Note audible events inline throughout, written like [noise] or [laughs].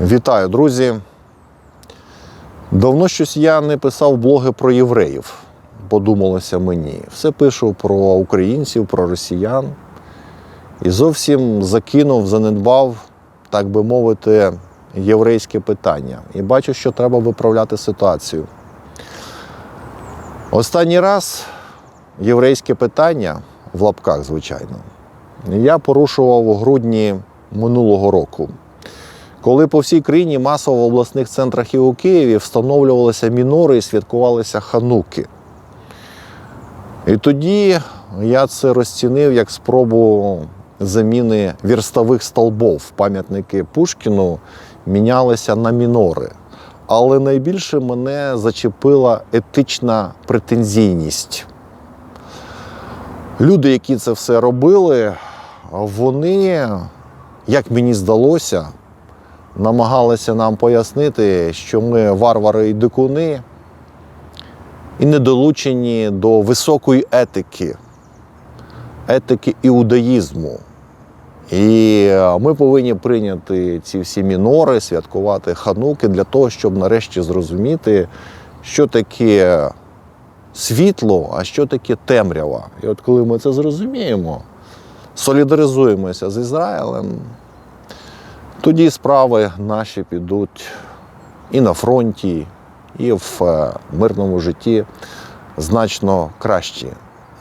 Вітаю, друзі. Давно щось я не писав блоги про євреїв, подумалося мені. Все пишу про українців, про росіян. І зовсім закинув, занедбав, так би мовити, єврейське питання. І бачу, що треба виправляти ситуацію. Останній раз єврейське питання в лапках, звичайно, я порушував у грудні минулого року коли по всій країні масово в обласних центрах і у Києві встановлювалися мінори і святкувалися хануки. І тоді я це розцінив як спробу заміни вірставих столбов. Пам'ятники Пушкіну мінялися на мінори. Але найбільше мене зачепила етична претензійність. Люди, які це все робили, вони, як мені здалося, намагалися нам пояснити, що ми варвари і дикуни і не долучені до високої етики, етики іудаїзму. І ми повинні прийняти ці всі мінори, святкувати хануки для того, щоб нарешті зрозуміти, що таке світло, а що таке темрява. І от коли ми це зрозуміємо, солідаризуємося з Ізраїлем, тоді справи наші підуть і на фронті, і в е, мирному житті значно кращі.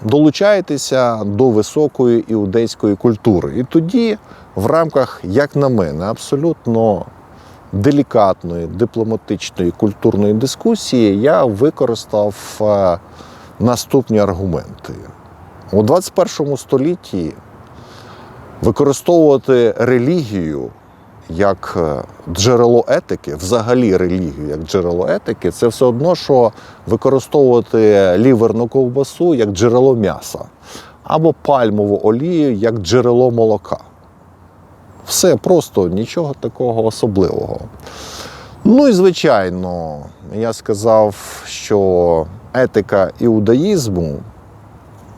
Долучайтеся до високої іудейської культури. І тоді, в рамках, як на мене, абсолютно делікатної, дипломатичної культурної дискусії я використав е, наступні аргументи. У 21 столітті використовувати релігію як е, джерело етики, взагалі релігію як джерело етики, це все одно, що використовувати ліверну ковбасу як джерело м'яса, або пальмову олію як джерело молока. Все просто нічого такого особливого. Ну і звичайно, я сказав, що етика іудаїзму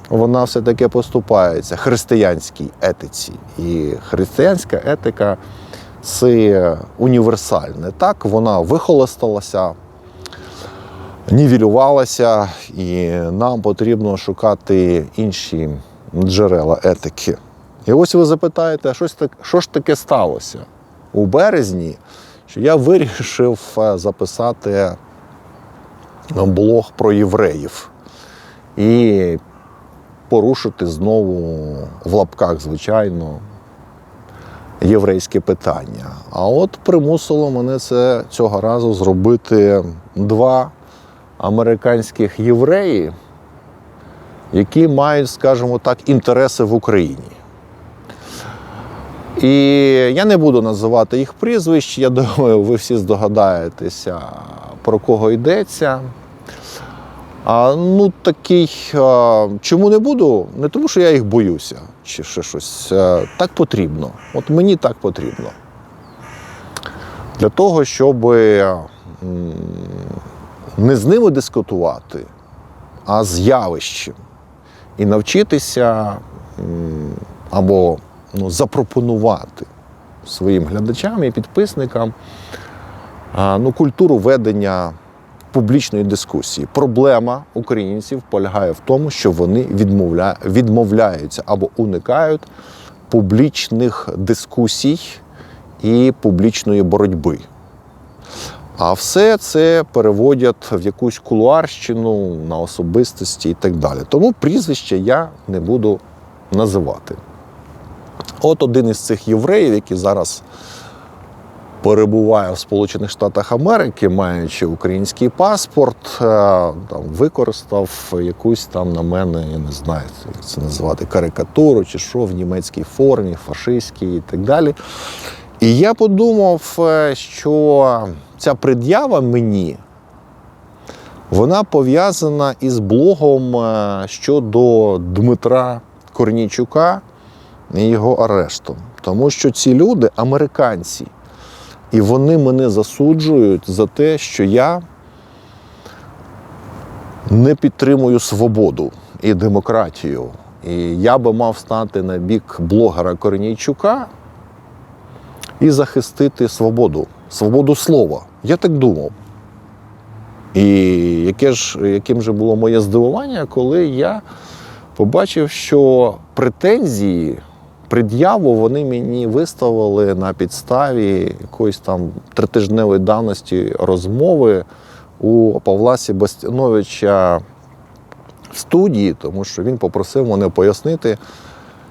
вона все-таки поступається християнській етиці. І християнська етика це універсальне. Так, вона вихолосталася, нівелювалася, і нам потрібно шукати інші джерела етики. І ось ви запитаєте, що ж, таке сталося у березні, що я вирішив е, записати блог про євреїв і порушити знову в лапках, звичайно, єврейське питання. А от примусило мене це цього разу зробити два американських євреї, які мають, скажімо так, інтереси в Україні. І я не буду називати їх прізвищ, я думаю, ви всі здогадаєтеся, про кого йдеться. А, ну, такий, а, чому не буду? Не тому, що я їх боюся, чи ще щось. А, так потрібно. От мені так потрібно. Для того, щоб не з ними дискутувати, а з явищем. І навчитися або ну, запропонувати своїм глядачам і підписникам ну, культуру ведення публічної дискусії. Проблема українців полягає в тому, що вони відмовля... відмовляються або уникають публічних дискусій і публічної боротьби. А все це переводять в якусь кулуарщину на особистості і так далі. Тому прізвище я не буду називати. От один із цих євреїв, який зараз перебуває в Сполучених Штатах Америки, маючи український паспорт, е, там, використав якусь там на мене, я не знаю, як це називати, карикатуру чи що в німецькій формі, фашистській і так далі. І я подумав, е, що ця пред'ява мені. Вона пов'язана із блогом е, щодо Дмитра Корнійчука і його арештом. Тому що ці люди американці, і вони мене засуджують за те, що я не підтримую свободу і демократію. І я би мав стати на бік блогера Корнійчука і захистити свободу свободу слова. Я так думав. І яке ж, яким же було моє здивування, коли я побачив, що претензії, пред'яву вони мені виставили на підставі якоїсь там тритижневої давності розмови у Павла Себастьяновича в студії, тому що він попросив мене пояснити,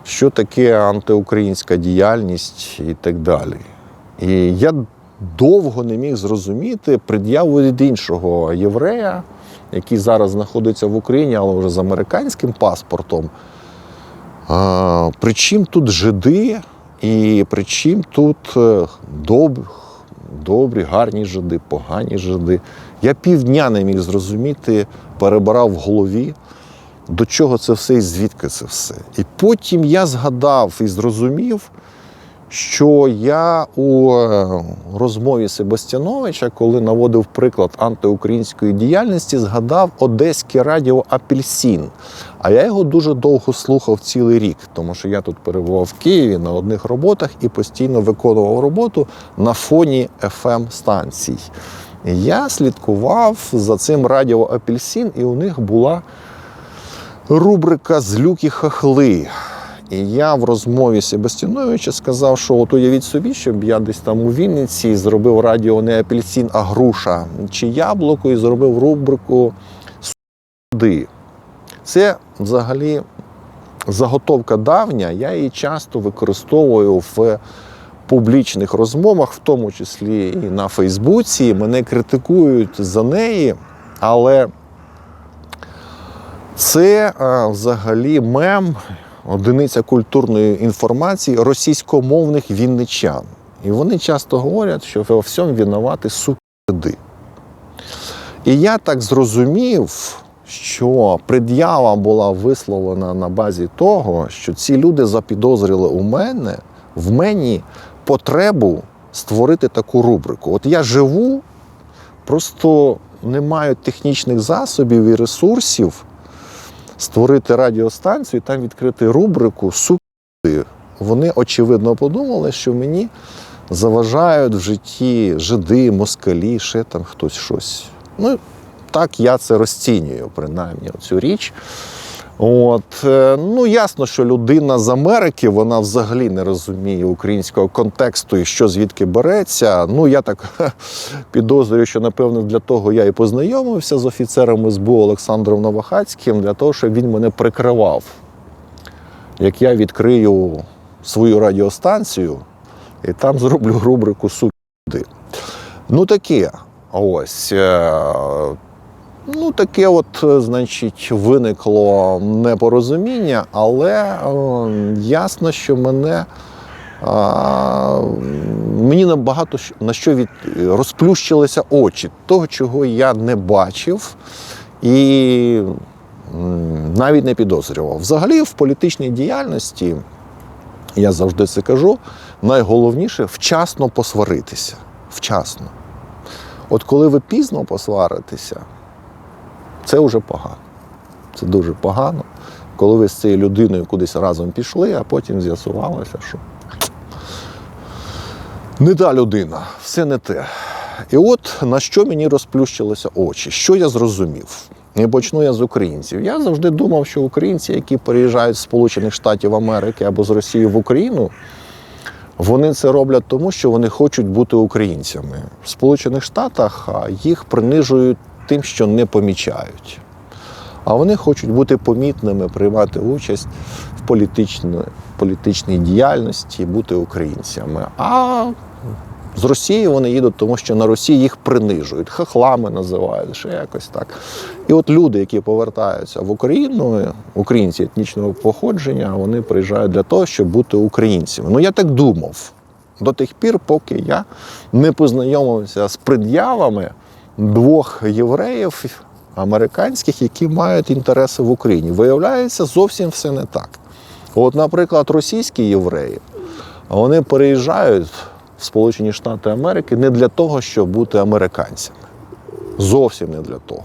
що таке антиукраїнська діяльність і так далі. І я довго не міг зрозуміти пред'яву від іншого єврея, який зараз знаходиться в Україні, але вже з американським паспортом. А, Причим тут жиди, і причим тут е, доб, добрі, гарні жиди, погані жиди. Я півдня не міг зрозуміти, перебирав в голові, до чого це все і звідки це все. І потім я згадав і зрозумів, що я у е, розмові Себастьяновича, коли наводив приклад антиукраїнської діяльності, згадав Одеське радіо Апельсин. А я його дуже довго слухав цілий рік, тому що я тут перебував в Києві на одних роботах і постійно виконував роботу на фоні fm станцій. Я слідкував за цим радіо Апельсин, і у них була рубрика Злюки хахли. І я в розмові Себастьяновича сказав, що от уявіть собі, щоб я десь там у Вінниці зробив радіо не апельсин, а груша чи яблуко, і зробив рубрику суди. Це взагалі заготовка давня, я її часто використовую в публічних розмовах, в тому числі і на Фейсбуці. Мене критикують за неї, але це а, взагалі мем, одиниця культурної інформації російськомовних вінничан. І вони часто говорять, що во всьому винувати суки. І я так зрозумів, що пред'ява була висловлена на базі того, що ці люди запідозрили у мене в мені потребу створити таку рубрику. От я живу, просто не маю технічних засобів і ресурсів створити радіостанцію і там відкрити рубрику Суки. Вони очевидно подумали, що мені заважають в житті жиди, москалі, ще там хтось щось. Ну, так я це розцінюю, принаймні, цю річ. От, е, ну ясно, що людина з Америки вона взагалі не розуміє українського контексту і що звідки береться. Ну я так [laughs] підозрюю, що напевно для того я і познайомився з офіцером СБУ Олександром Новохацьким, для того, щоб він мене прикривав. Як я відкрию свою радіостанцію і там зроблю рубрику Суди. Ну таке. Ось. Е, Ну, таке, от, е, значить, виникло непорозуміння, але е, ясно, що мене а, мені набагато на що від розплющилися очі, того, чого я не бачив і навіть не підозрював. Взагалі, в політичній діяльності, я завжди це кажу, найголовніше вчасно посваритися. Вчасно. От коли ви пізно посваритеся, це вже погано. Це дуже погано, коли ви з цією людиною кудись разом пішли, а потім з'ясувалося, що не та людина, все не те. І от на що мені розплющилися очі, що я зрозумів. І почну я з українців. Я завжди думав, що українці, які переїжджають з Сполучених Штатів Америки або з Росії в Україну, вони це роблять тому, що вони хочуть бути українцями. В Сполучених Штатах їх принижують тим, що не помічають. А вони хочуть бути помітними, приймати участь в політичній, політичній діяльності, бути українцями. А з Росії вони їдуть, тому що на Росії їх принижують, хахлами називають, ще якось так. І от люди, які повертаються в Україну, українці етнічного походження, вони приїжджають для того, щоб бути українцями. Ну я так думав до тих пір, поки я не познайомився з пред'явами двох євреїв американських, які мають інтереси в Україні. Виявляється, зовсім все не так. От, наприклад, російські євреї, вони переїжджають в Сполучені Штати Америки не для того, щоб бути американцями. Зовсім не для того.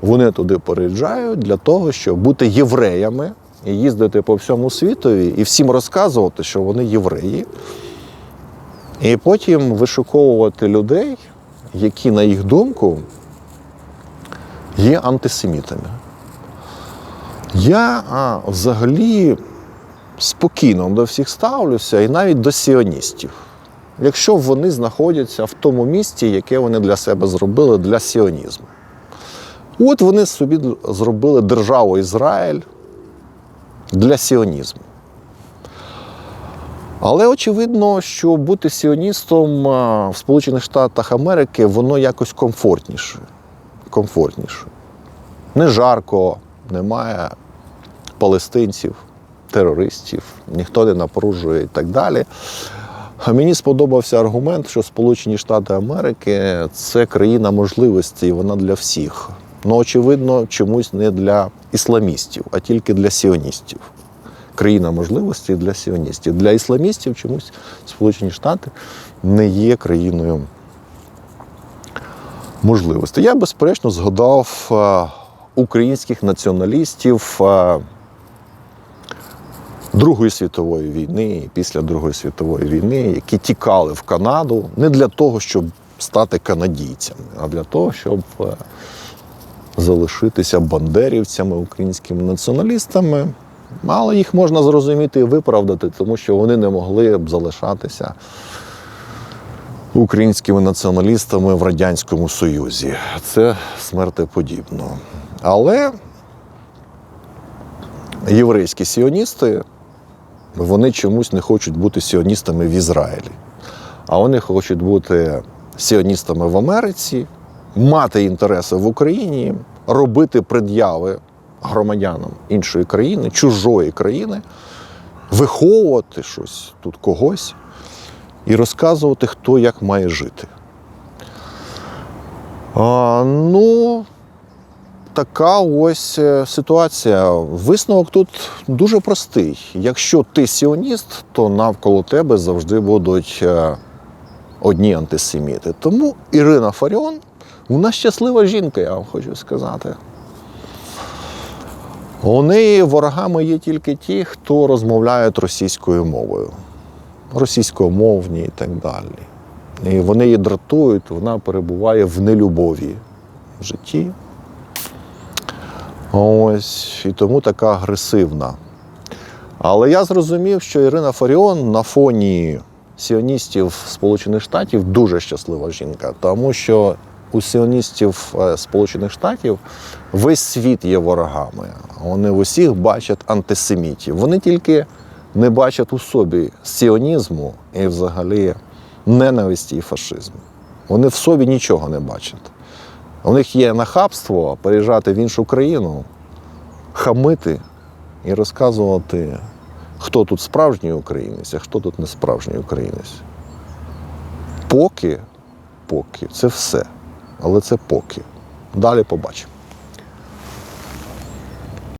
Вони туди переїжджають для того, щоб бути євреями і їздити по всьому світові і всім розказувати, що вони євреї. І потім вишуковувати людей, які, на їх думку, є антисемітами. Я а, взагалі спокійно до всіх ставлюся і навіть до сіоністів. Якщо вони знаходяться в тому місці, яке вони для себе зробили для сіонізму. От вони собі зробили державу Ізраїль для сіонізму. Але очевидно, що бути сіоністом в Сполучених Штатах Америки воно якось комфортніше. комфортніше. Не жарко, немає палестинців, терористів, ніхто не напружує і так далі. А мені сподобався аргумент, що Сполучені Штати Америки це країна можливостей, вона для всіх. Ну, очевидно, чомусь не для ісламістів, а тільки для сіоністів. Країна можливостей для сіоністів. Для ісламістів чомусь Сполучені Штати не є країною можливостей. Я, безперечно, згадав е, українських націоналістів е, Другої світової війни і після Другої світової війни, які тікали в Канаду не для того, щоб стати канадійцями, а для того, щоб е, залишитися бандерівцями, українськими націоналістами. Але їх можна зрозуміти і виправдати, тому що вони не могли б залишатися українськими націоналістами в Радянському Союзі. Це смертеподібно. Але єврейські сіоністи вони чомусь не хочуть бути сіоністами в Ізраїлі. А вони хочуть бути сіоністами в Америці, мати інтереси в Україні, робити пред'яви громадянам іншої країни, чужої країни, виховувати щось тут когось і розказувати, хто як має жити. А, ну, така ось е, ситуація. Висновок тут дуже простий. Якщо ти сіоніст, то навколо тебе завжди будуть е, одні антисеміти. Тому Ірина Фаріон, вона щаслива жінка, я вам хочу сказати. Неї ворогами є тільки ті, хто розмовляють російською мовою, російськомовні і так далі. І вони її дратують, вона перебуває в нелюбові в житті. Ось, і тому така агресивна. Але я зрозумів, що Ірина Фаріон на фоні сіоністів Сполучених Штатів дуже щаслива жінка, тому що у сіоністів е, Сполучених Штатів весь світ є ворогами. Вони в усіх бачать антисемітів. Вони тільки не бачать у собі сіонізму і взагалі ненависті і фашизму. Вони в собі нічого не бачать. У них є нахабство переїжджати в іншу країну, хамити і розказувати, хто тут справжній українець, а хто тут не справжній українець. Поки, поки, це все. Але це поки. Далі побачимо.